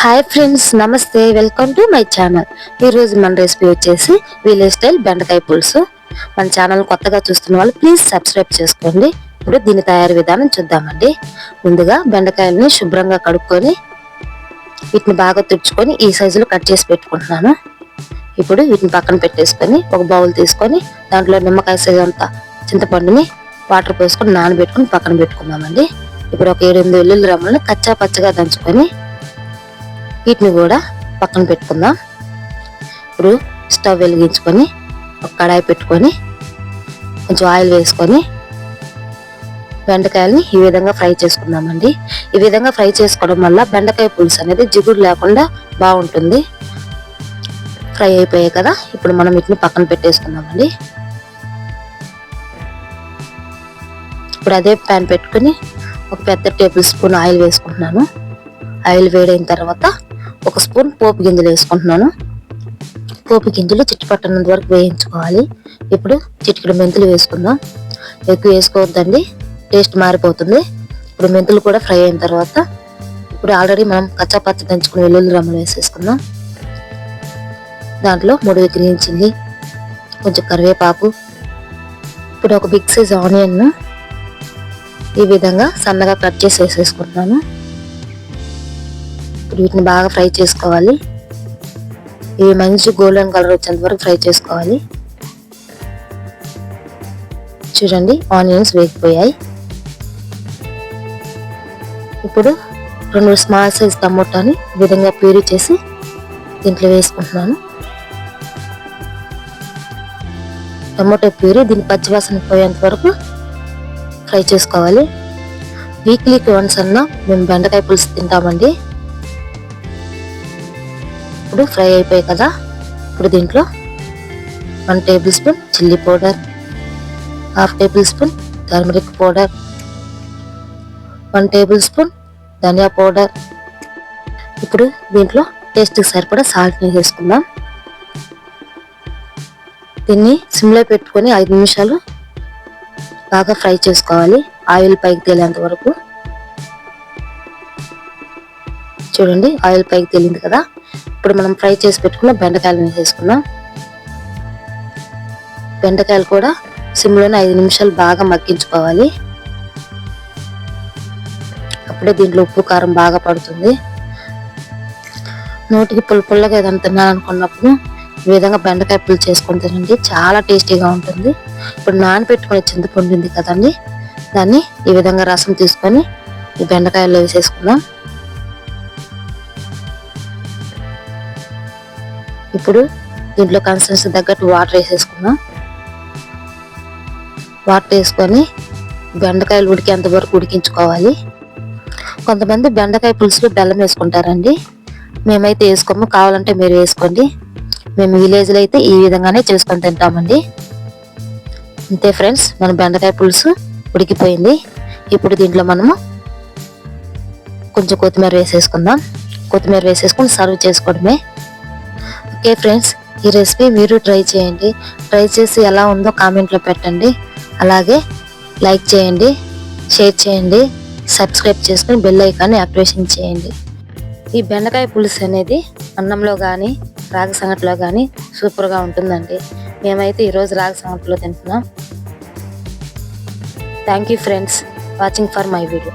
Hi friends నమస్తే welcome to my channel. ఈరోజు మన రెసిపీ వచ్చేసి విలేజ్ స్టైల్ బెండకాయ పులుసు. మన ఛానల్ కొత్తగా చూస్తున్న వాళ్ళు ప్లీజ్ సబ్స్క్రైబ్ చేసుకోండి. ఇప్పుడు దీని తయారీ విధానం చూద్దామండి. ముందుగా బెండకాయలని శుభ్రంగా కడుక్కొని వీటిని బాగా తుడుచుకొని ఈ సైజులో కట్ చేసి పెట్టుకుంటున్నాను. ఇప్పుడు వీటిని పక్కన పెట్టేసుకొని ఒక బౌల్ తీసుకొని దాంట్లో నిమ్మకాయ సైజు అంతా చింతపండుని వాటర్ పోసుకొని నానబెట్టుకొని పక్కన పెట్టుకుందామండి. ఇప్పుడు ఒక ఏడు ఎనిమిది వెల్లుల్లి రమ్మని కచ్చా పచ్చగా దంచుకొని వీటిని కూడా పక్కన పెట్టుకుందాం. ఇప్పుడు స్టవ్ వెలిగించుకొని ఒక కడాయి పెట్టుకొని కొంచెం ఆయిల్ వేసుకొని బెండకాయలని ఈ విధంగా ఫ్రై చేసుకుందామండి. ఈ విధంగా ఫ్రై చేసుకోవడం వల్ల బెండకాయ పులుసు అనేది జిగురు లేకుండా బాగుంటుంది. ఫ్రై అయిపోయాయి కదా ఇప్పుడు మనం వీటిని పక్కన పెట్టేసుకుందామండి. ఇప్పుడు అదే ప్యాన్ పెట్టుకుని ఒక పెద్ద టేబుల్ స్పూన్ ఆయిల్ వేసుకుంటున్నాను. ఆయిల్ వేడైన తర్వాత ఒక స్పూన్ పోపు గింజలు వేసుకుంటున్నాను. పోపు గింజలు చిట్టుపట్టనంత వరకు వేయించుకోవాలి. ఇప్పుడు చిటికెడు మెంతులు వేసుకుందాం. ఎక్కువ వేసుకోవద్దండి. టేస్ట్ మారిపోతుంది. ఇప్పుడు మెంతులు కూడా ఫ్రై అయిన తర్వాత ఇప్పుడు ఆల్రెడీ మనం కచ్చాపచ్చ దంచుకుని వెల్లుల్లి రమ్మలు వేసేసుకుందాం. దాంట్లో మూడు గ్రీన్ చిల్లీ కొంచెం కరివేపాకు ఇప్పుడు ఒక బిగ్ సైజ్ ఆనియన్ ఈ విధంగా సన్నగా కట్ చేసి వేసేసుకుంటున్నాను. వీటిని బాగా ఫ్రై చేసుకోవాలి. ఇవి మంచి గోల్డెన్ కలర్ వచ్చేంత వరకు ఫ్రై చేసుకోవాలి. చూడండి ఆనియన్స్ వేగిపోయాయి. ఇప్పుడు రెండు స్మాల్ సైజ్ టమోటాని విధంగా ప్యూరీ చేసి దీంట్లో వేసుకుంటున్నాను. టమోటా ప్యూరీ దీని పచ్చివాసన పోయేంత వరకు ఫ్రై చేసుకోవాలి. వీక్లీకి వన్స్ అన్నా మేము బెండకాయ పులుసు తింటామండి. ఇప్పుడు ఫ్రై అయిపోయాయి కదా. ఇప్పుడు దీంట్లో one tablespoon chilli powder half tablespoon turmeric powder one tablespoon dhania powder. ఇప్పుడు దీంట్లో టేస్ట్కి సరిపడా సాల్ట్ వేసుకుందాం. దీన్ని సిమ్లో పెట్టుకొని ఐదు నిమిషాలు బాగా ఫ్రై చేసుకోవాలి. ఆయిల్ పైకి తేలేంత వరకు. చూడండి ఆయిల్ పైకి తేలింది కదా. ఇప్పుడు మనం ఫ్రై చేసి పెట్టుకున్న బెండకాయలు వేసేసుకుందాం. బెండకాయలు కూడా సిమ్లోనే ఐదు నిమిషాలు బాగా మగ్గించుకోవాలి. అప్పుడే దీంట్లో ఉప్పు కారం బాగా పడుతుంది. నోటికి పుల్ల పుల్లగా ఏదైనా తిన్నాను అనుకున్నప్పుడు ఈ విధంగా బెండకాయ పులుసు చేసుకొని తినండి. చాలా టేస్టీగా ఉంటుంది. ఇప్పుడు నానబెట్టుకునే చింతపండు ఉంది కదండి. దాన్ని ఈ విధంగా రసం తీసుకొని ఈ బెండకాయలు వేసేసుకుందాం. ఇప్పుడు దీంట్లో కన్సిస్టెన్సీ తగ్గట్టు వాటర్ వేసేసుకుందాం. వాటర్ వేసుకొని బెండకాయలు ఉడికేంత వరకు ఉడికించుకోవాలి. కొంతమంది బెండకాయ పులుసులో బెల్లం వేసుకుంటారండి. మేమైతే వేసుకోము కావాలంటే మీరు వేసుకోండి. మేము విలేజ్లో అయితే ఈ విధంగానే చేసుకొని తింటామండి. అంతే ఫ్రెండ్స్ మన బెండకాయ పులుసు ఉడికిపోయింది. ఇప్పుడు దీంట్లో మనము కొంచెం కొత్తిమీర వేసేసుకుందాం. కొత్తిమీర వేసేసుకొని సర్వ్ చేసుకోవడమే. ఓకే ఫ్రెండ్స్ ఈ రెసిపీ మీరు ట్రై చేయండి. ట్రై చేసి ఎలా ఉందో కామెంట్లో పెట్టండి. అలాగే లైక్ చేయండి షేర్ చేయండి సబ్స్క్రైబ్ చేసుకుని బెల్ ఐకాన్ని ఆపరేషన్ చేయండి. ఈ బెండకాయ పులుసు అనేది అన్నంలో కానీ రాగి సంగటిలో కానీ సూపర్గా ఉంటుందండి. మేమైతే ఈరోజు రాగి సంగటిలో తింటున్నాం. Thank you friends watching for my video